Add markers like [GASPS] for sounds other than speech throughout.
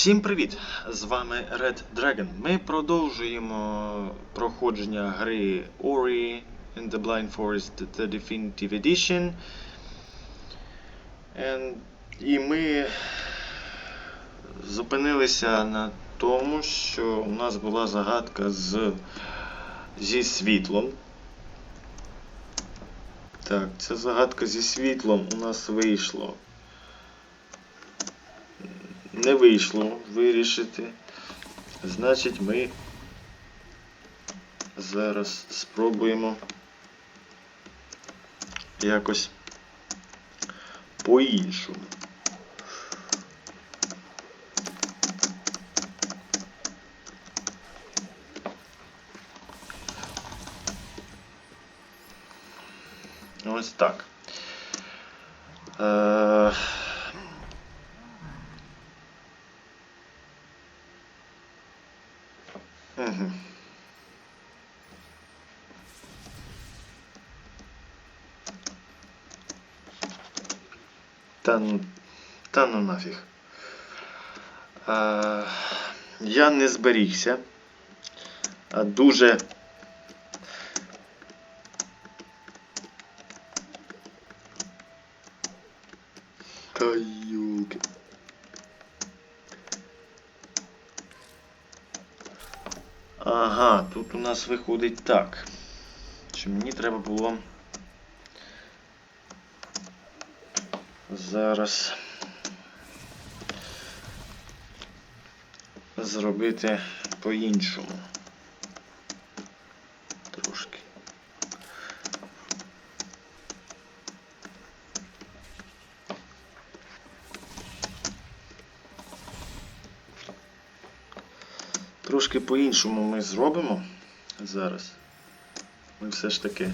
Всім привіт! З вами Red Dragon. Ми продовжуємо проходження гри Ori in the Blind Forest The Definitive Edition. And- І ми зупинилися на тому, що у нас була загадка з... зі світлом. Так, ця загадка зі світлом у нас вийшло не вийшло вирішити. Значить, ми зараз спробуємо якось по-іншому. Ось так. Е... Угу. Та та ну нафіг. А, я не зберігся. А дуже. Та юки. Ага, тут у нас виходить так. Що мені треба було зараз зробити по-іншому. Трошки. Трошки по-іншому ми зробимо зараз. Ми все ж таки.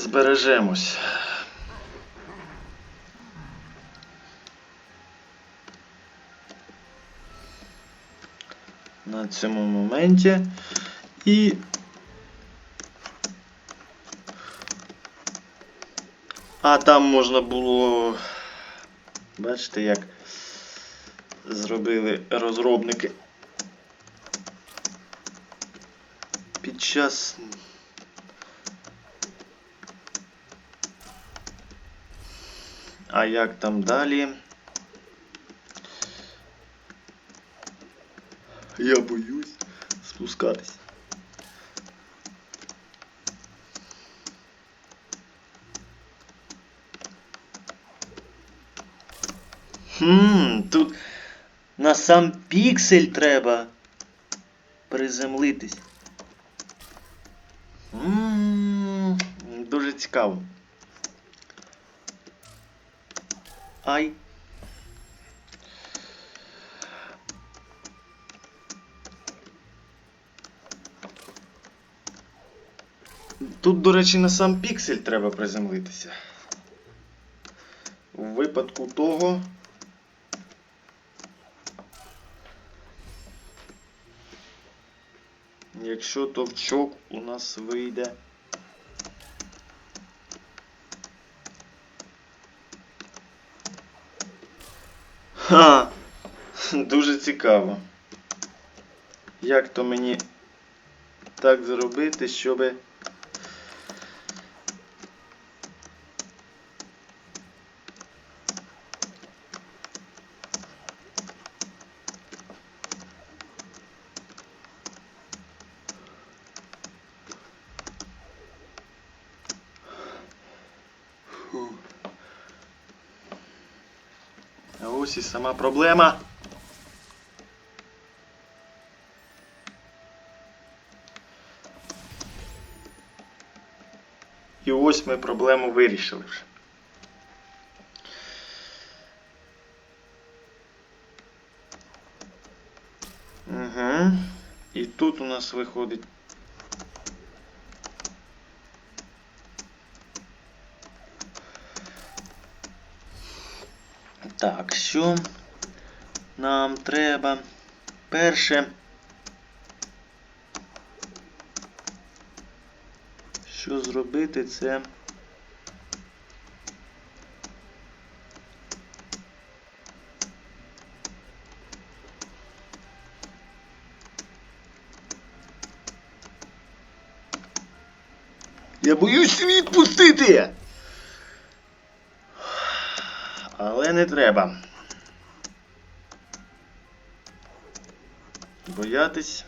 Збережемось. На цьому моменті. І А там можна було. Бачите, як зробили розробники під час. А як там далі? Я боюсь спускатись. Хм, тут на сам піксель треба приземлитись. Ммм, дуже цікаво. Ай. Тут, до речі, на сам піксель треба приземлитися. У випадку того. Якщо товчок у нас вийде. Ха! [LAUGHS] Дуже цікаво. Як то мені так зробити, щоби. Ось і сама проблема. І ось ми проблему вирішили вже. Угу. І тут у нас виходить. що нам треба перше, що зробити, це Я боюсь світ пустити! Але не треба. Боятись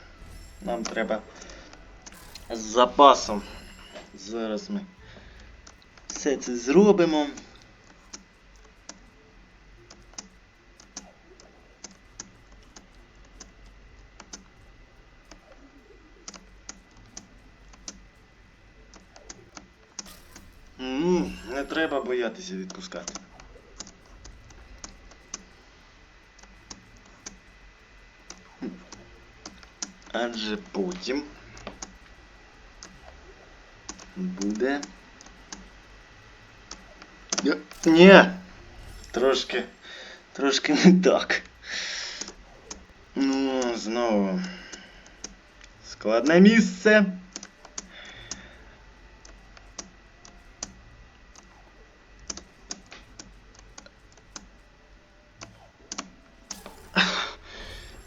нам треба з запасом. Зараз ми все це зробимо. М, Не треба боятися відпускати. Адже потім буде. Ні, Ні. Трошки. Трошки не так. Ну, знову. Складне місце.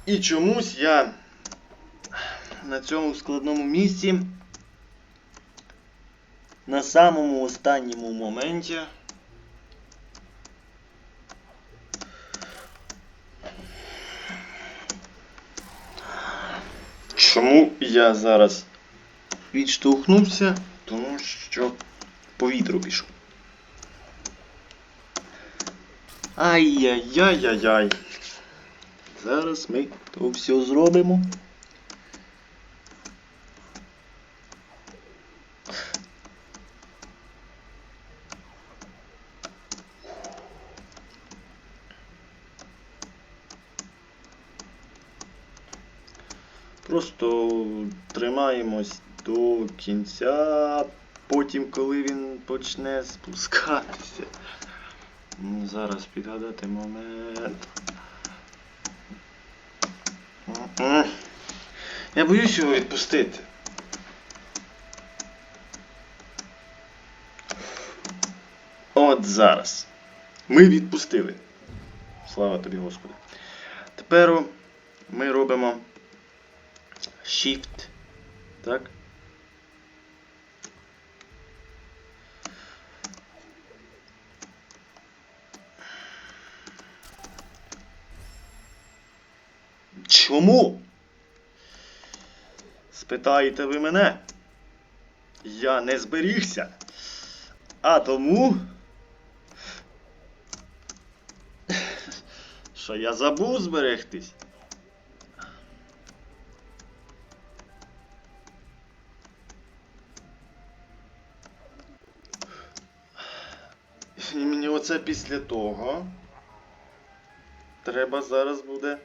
І чомусь я на цьому складному місці на самому останньому моменті Чому я зараз відштовхнувся? Тому що по вітру пішов. Ай-яй-яй-яй-яй. Зараз ми то все зробимо. Просто тримаємось до кінця, потім, коли він почне спускатися. Зараз підгадати момент. Я боюсь його відпустити. От зараз. Ми відпустили. Слава тобі, Господи. Тепер ми робимо Shift. Так. Чому? Спитаєте ви мене? Я не зберігся. А тому. Що я забув зберегтись. Оце після того. Треба зараз буде.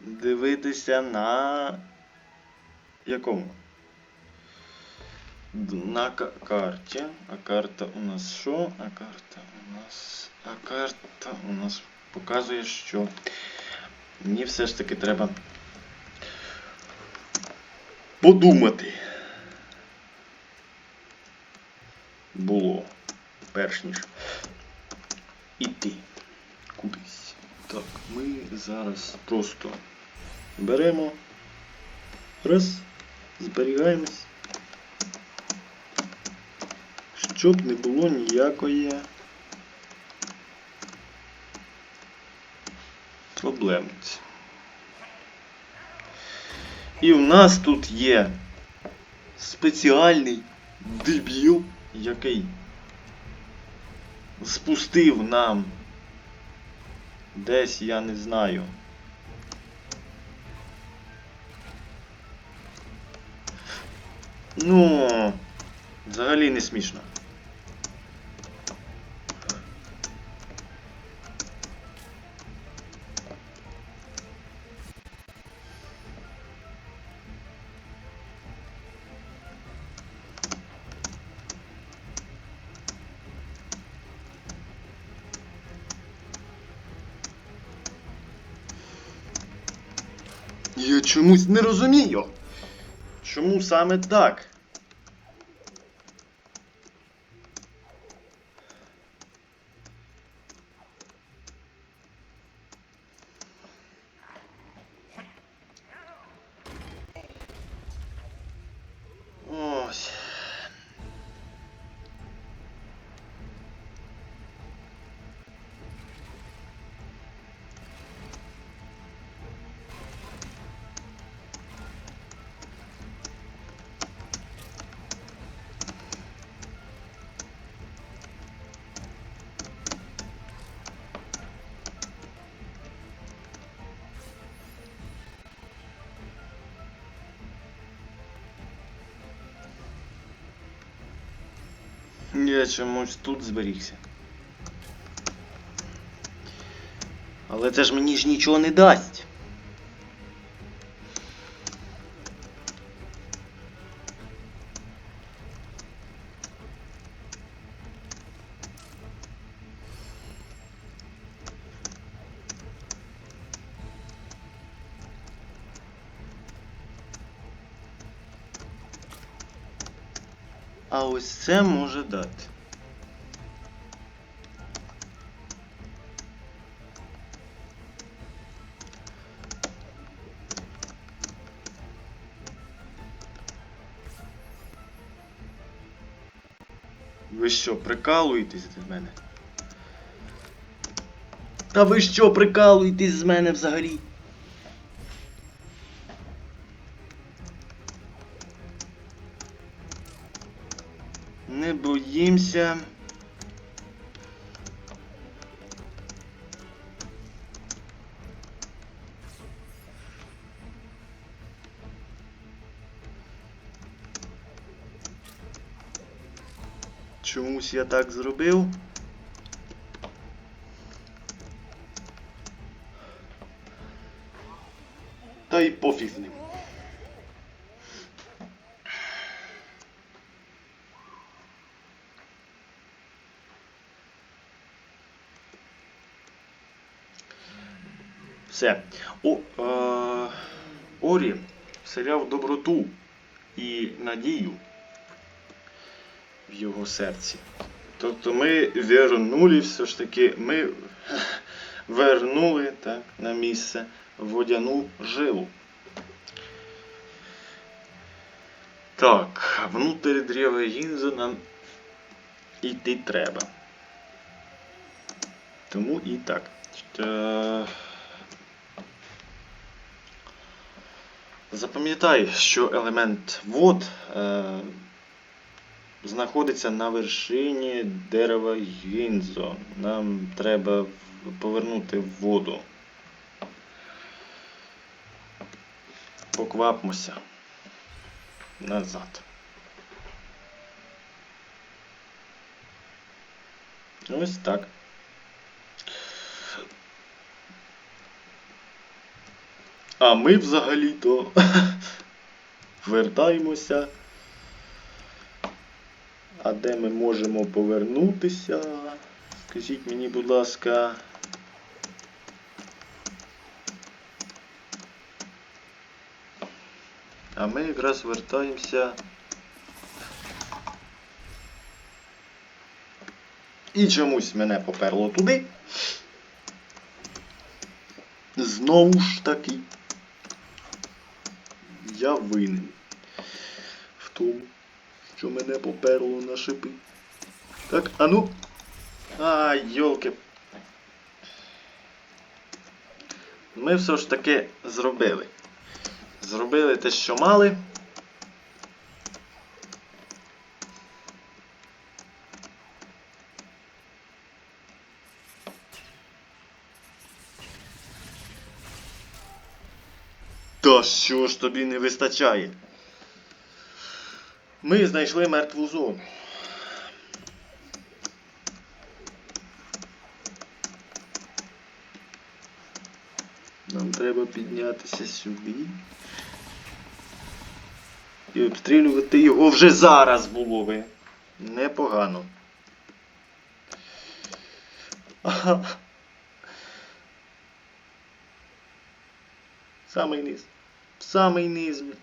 Дивитися на якому? На карті. А карта у нас що? А карта у нас. А карта у нас показує, що мені все ж таки треба подумати. Було перш ніж іти кудись. Так, ми зараз просто беремо. Раз, зберігаємось. Щоб не було ніякої проблеми. І в нас тут є спеціальний дебіл, який спустив нам десь, я не знаю. Ну, взагалі не смішно. Чомусь не розумію. Чому саме так? Я чомусь тут зберігся. Але це ж мені ж нічого не дасть. Ось це може дати. Ви що, прикалуєтесь з мене? Та ви що, прикалуєтесь з мене взагалі? Не боїмся. Чомусь я так зробив. Та й пофіг з ним. Все. О, е, Орі вселяв доброту і надію в його серці. Тобто ми вернули все ж таки, ми [LAUGHS] вернули так, на місце водяну жилу. Так, внутрь древа гінза нам іти треба. Тому і так. Запам'ятай, що елемент вод е, знаходиться на вершині дерева гінзо. Нам треба в- повернути воду. Поквапмося назад. Ось так. А ми взагалі-то [LAUGHS] вертаємося. А де ми можемо повернутися? Скажіть мені, будь ласка. А ми якраз вертаємося. І чомусь мене поперло туди. Знову ж таки. Я винен в тому, що мене поперло на шипи. Так, а ну. А, йолки. Ми все ж таки зробили. Зробили те, що мали. Та що ж тобі не вистачає? Ми знайшли мертву зону. Нам треба піднятися сюди. І обстрілювати його вже зараз було би. Непогано. Самий низ. Самий низ. блін.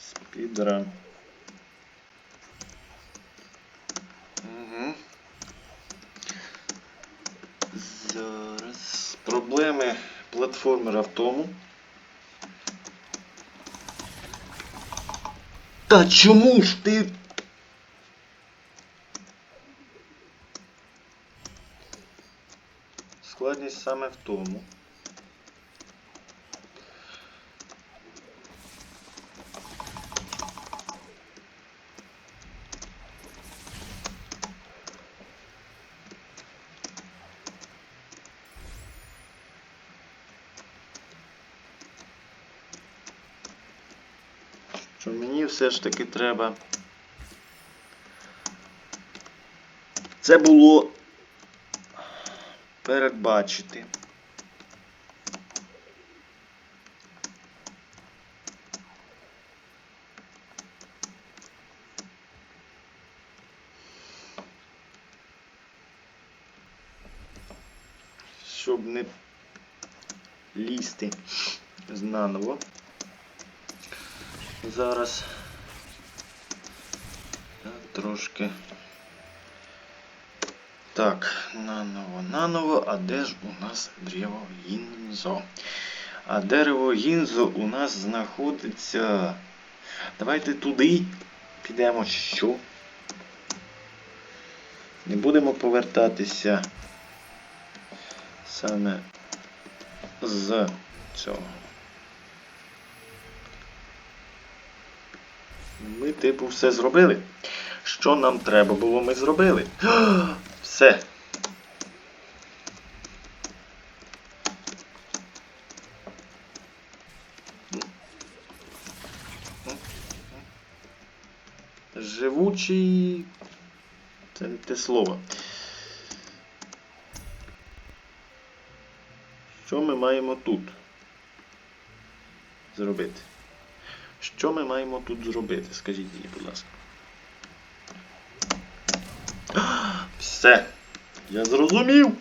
Спідран. Угу. Зараз. Проблеми платформера в тому. Та чому ж ти? Складність саме в тому. що мені все ж таки треба. Це було передбачити. Щоб не лізти знаново. Зараз трошки. Так, наново, наново, а де ж у нас дерево гінзо? А дерево гінзо у нас знаходиться. Давайте туди підемо що? Не будемо повертатися саме з цього. Ми, типу, все зробили. Що нам треба було, ми зробили. [GASPS] Все. Живучий. Це не те слово. Що ми маємо тут зробити? Що ми маємо тут зробити? Скажіть мені, будь ласка. Все. Я зрозумів.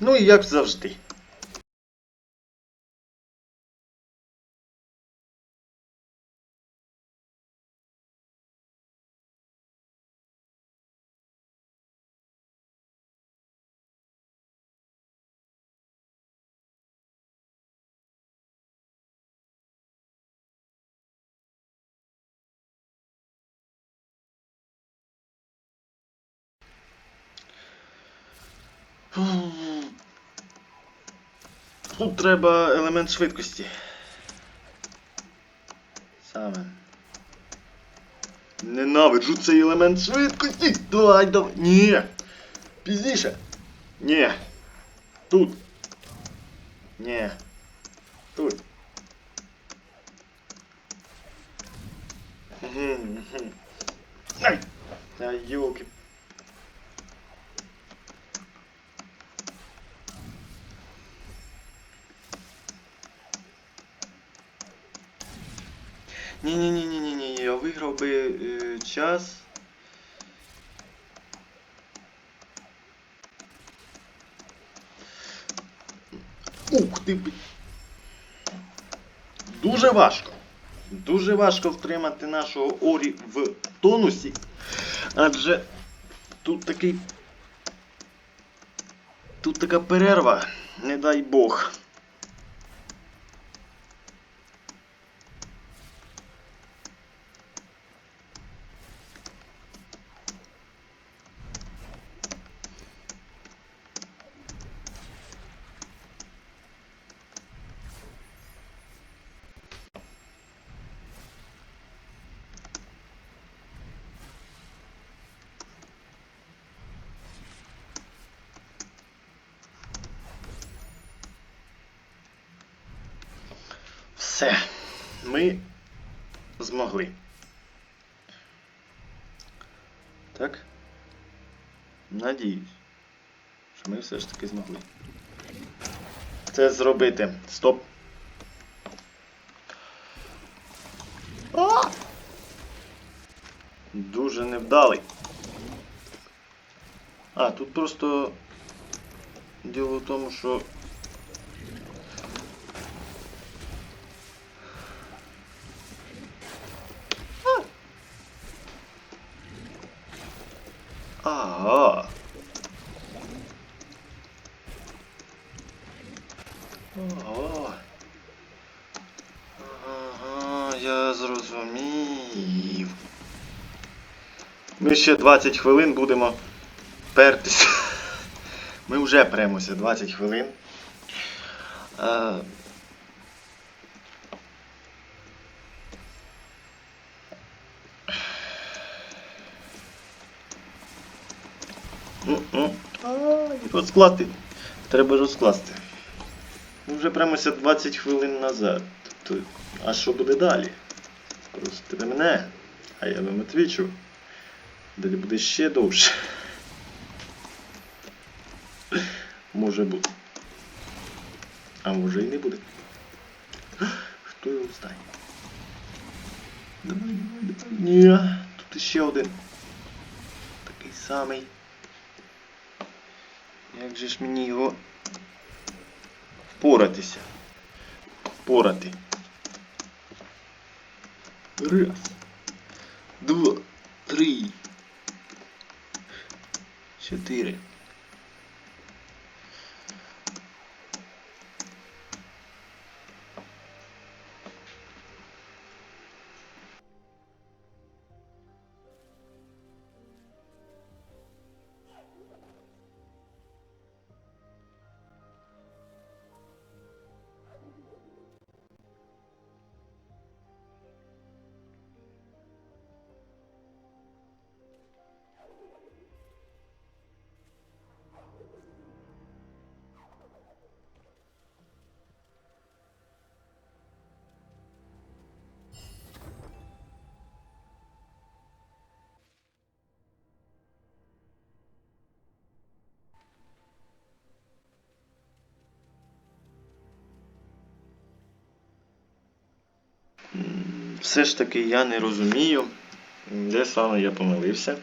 Ну і як завжди. Тут треба елемент швидкості. Саме. Ненавиджу цей елемент швидкості. Давай, давай. Ні. Пізніше. Ні. Тут. Ні. Тут. Ай. Та ёлки. Ні-ні-ні-ні-ні, я виграв би е, час. Ух ти. Дуже важко. Дуже важко втримати нашого Орі в тонусі. Адже тут такий. Тут така перерва, не дай Бог. Все. Ми змогли. Так? Надіюсь, що ми все ж таки змогли. Це зробити. Стоп. А! Дуже невдалий. А, тут просто діло в тому, що Ага. Ага. Ага, я зрозумів. Ми ще 20 хвилин будемо пертися. [LAUGHS] Ми вже премося 20 хвилин. А... Ну, ну. Розкласти. Треба розкласти. Ми вже прямося 20 хвилин назад. Тобто, а що буде далі? Просите мене, а я вам відвічу. Далі буде ще довше. Може бути. А може і не буде. Хто його знає? Давай, давай, давай. Ні, тут ще один. Такий самий. Як же ж мені його впоратися? Впорати. Раз. Два. Три. 4. Все ж таки я не розумію, де саме я помилився.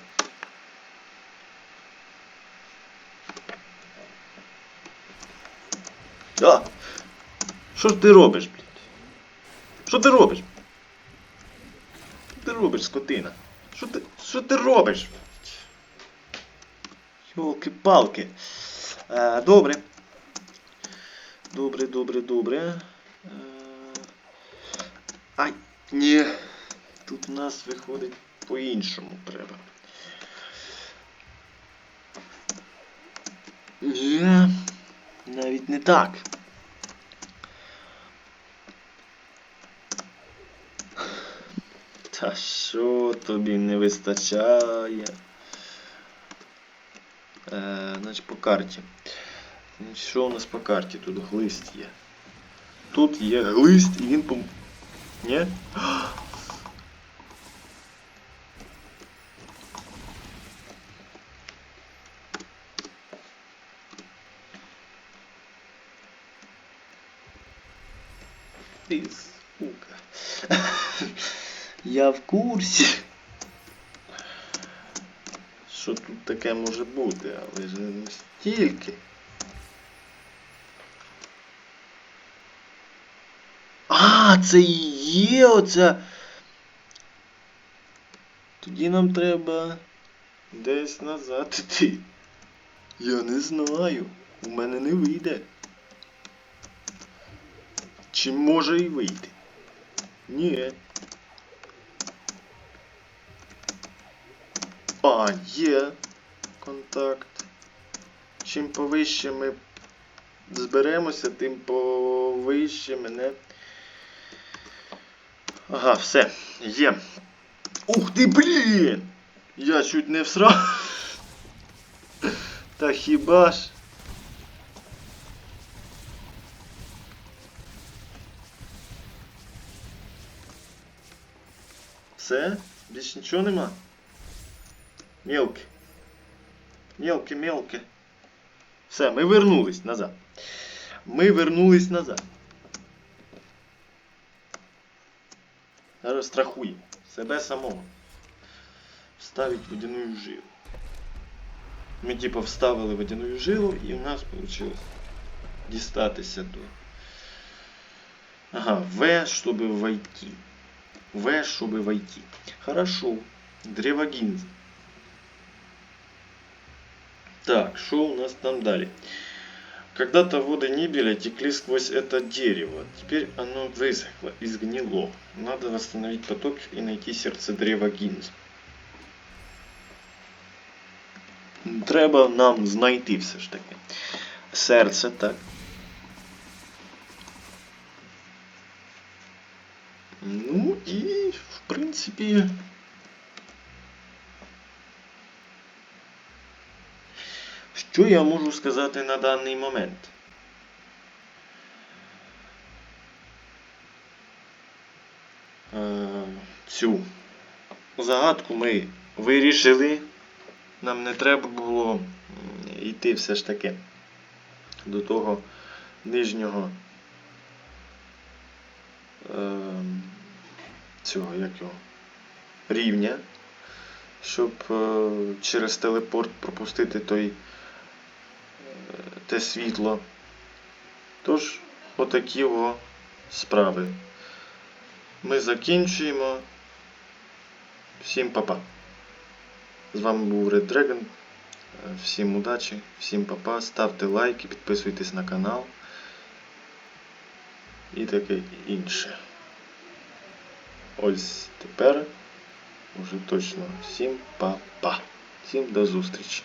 А! Що ж ти робиш, блядь? Що ти робиш? Що ти робиш, скотина? Що ти, що ти робиш? Йолки-палки. Е, добре. Добре, добре, добре. Е, Ай, ні. Тут у нас виходить по-іншому треба. Ні, навіть не так. Та що тобі не вистачає? Е, значить по карті. Що у нас по карті? Тут глист є. Тут є глист і він по. Ні? Ти сука. Я в курсі. Що тут таке може бути, але ж не настільки. Це і є оця. Тоді нам треба десь назад іти. Я не знаю. У мене не вийде. Чи може і вийти? Ні. А, є контакт. Чим повище ми зберемося, тим повище мене. Ага, все, є. Ух ти, блін! Я чуть не всрав. Та хіба ж? Все? Більш нічого нема? Мелке. Мелке, мелке. Все, ми вернулись назад. Ми вернулись назад. Зараз страхуємо себе самого. Вставить водяную жилу. Ми типа вставили водяную жилу і у нас вийшло дістатися до. Ага, В, чтобы войти. В, чтобы войти. Хорошо. Древогинз. Так, что у нас там далее? Когда-то воды Нибеля текли сквозь это дерево. Теперь оно высохло и сгнило. Надо восстановить поток и найти сердце древа Гінз. Треба нам знайти все ж таки. Серце, так. Ну і, в принципі. Що я можу сказати на даний момент? Е, Цю загадку ми вирішили. Нам не треба було йти все ж таки до того нижнього е, цього як його, рівня, щоб е, через телепорт пропустити той, те світло. Тож, отакі о справи. Ми закінчуємо. Всім па-па. З вами був Red Dragon. Всім удачі, всім па-па. Ставте лайки, підписуйтесь на канал. І таке інше. Ось тепер уже точно всім па-па. Всім до зустрічі.